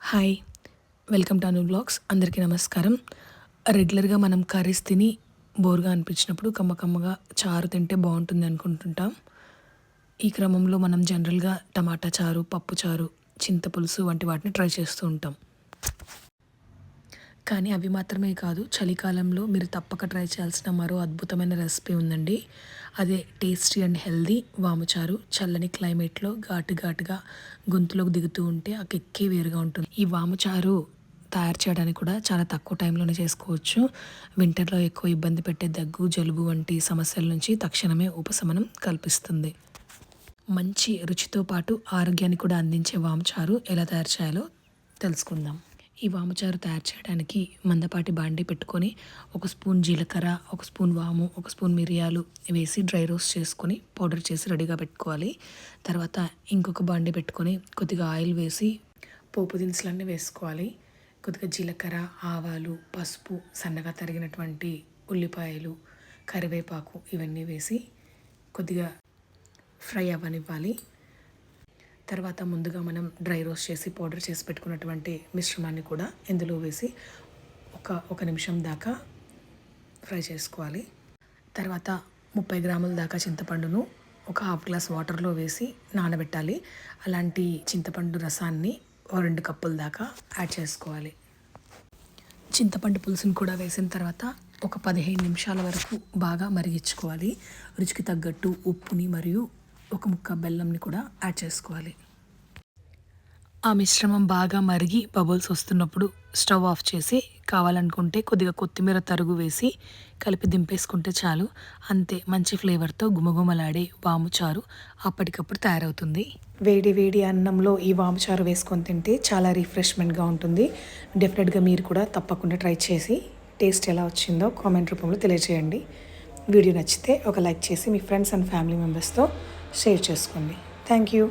Hi welcome to Anu blogs. అందరికీ నమస్కారం. రెగ్యులర్గా మనం కర్రీస్ తిని బోర్గా అనిపించినప్పుడు కమ్మ కమ్మగా చారు తింటే బాగుంటుంది అనుకుంటుంటాం. ఈ క్రమంలో మనం జనరల్గా టమాటా చారు పప్పు చారు చింతపులుసు వంటి వాటిని ట్రై చేస్తూ ఉంటాం. కానీ అవి మాత్రమే కాదు చలికాలంలో మీరు తప్పక ట్రై చేయాల్సిన మరో అద్భుతమైన రెసిపీ ఉందండి. అదే టేస్టీ అండ్ హెల్దీ వాముచారు. చల్లని క్లైమేట్లో ఘాటు ఘాటుగా గొంతులోకి దిగుతూ ఉంటే ఆ కెక్కే వేరుగా ఉంటుంది. ఈ వాముచారు తయారు చేయడానికి కూడా చాలా తక్కువ టైంలోనే చేసుకోవచ్చు. వింటర్లో ఎక్కువ ఇబ్బంది పెట్టే దగ్గు జలుబు వంటి సమస్యల నుంచి తక్షణమే ఉపశమనం కల్పిస్తుంది. మంచి రుచితో పాటు ఆరోగ్యాన్ని కూడా అందించే వాముచారు ఎలా తయారు చేయాలో తెలుసుకుందాం. ఈ వాముచారు తయారు చేయడానికి మందపాటి బాండి పెట్టుకొని ఒక స్పూన్ జీలకర్ర ఒక స్పూన్ వాము ఒక స్పూన్ మిరియాలు వేసి డ్రై రోస్ట్ చేసుకొని పౌడర్ చేసి రెడీగా పెట్టుకోవాలి. తర్వాత ఇంకొక బాండి పెట్టుకొని కొద్దిగా ఆయిల్ వేసి పోపు దినుసులన్నీ వేసుకోవాలి. కొద్దిగా జీలకర్ర ఆవాలు పసుపు సన్నగా తరిగినటువంటి ఉల్లిపాయలు కరివేపాకు ఇవన్నీ వేసి కొద్దిగా ఫ్రై అవ్వనివ్వాలి. తర్వాత ముందుగా మనం డ్రై రోస్ట్ చేసి పౌడర్ చేసి పెట్టుకున్నటువంటి మిశ్రమాన్ని కూడా ఇందులో వేసి ఒక ఒక నిమిషం దాకా ఫ్రై చేసుకోవాలి. తర్వాత ముప్పై గ్రాముల దాకా చింతపండును ఒక హాఫ్ గ్లాస్ వాటర్లో వేసి నానబెట్టాలి. అలాంటి చింతపండు రసాన్ని ఓ రెండు కప్పుల దాకా యాడ్ చేసుకోవాలి. చింతపండు పులుసుని కూడా వేసిన తర్వాత ఒక పదిహేను నిమిషాల వరకు బాగా మరిగించుకోవాలి. రుచికి తగ్గట్టు ఉప్పుని మరియు ఒక ముక్క బెల్లంని కూడా యాడ్ చేసుకోవాలి. ఆ మిశ్రమం బాగా మరిగి బబుల్స్ వస్తున్నప్పుడు స్టవ్ ఆఫ్ చేసి కావాలనుకుంటే కొద్దిగా కొత్తిమీర తరుగు వేసి కలిపి దింపేసుకుంటే చాలు. అంతే మంచి ఫ్లేవర్తో గుమగుమలాడే వాముచారు అప్పటికప్పుడు తయారవుతుంది. వేడి వేడి అన్నంలో ఈ వాముచారు వేసుకొని తింటే చాలా రిఫ్రెష్మెంట్గా ఉంటుంది. డెఫినెట్గా మీరు కూడా తప్పకుండా ట్రై చేసి టేస్ట్ ఎలా వచ్చిందో కామెంట్ రూపంలో తెలియజేయండి. వీడియో నచ్చితే ఒక లైక్ చేసి మీ ఫ్రెండ్స్ అండ్ ఫ్యామిలీ మెంబర్స్తో షేర్ చేసుకోండి థ్యాంక్ యూ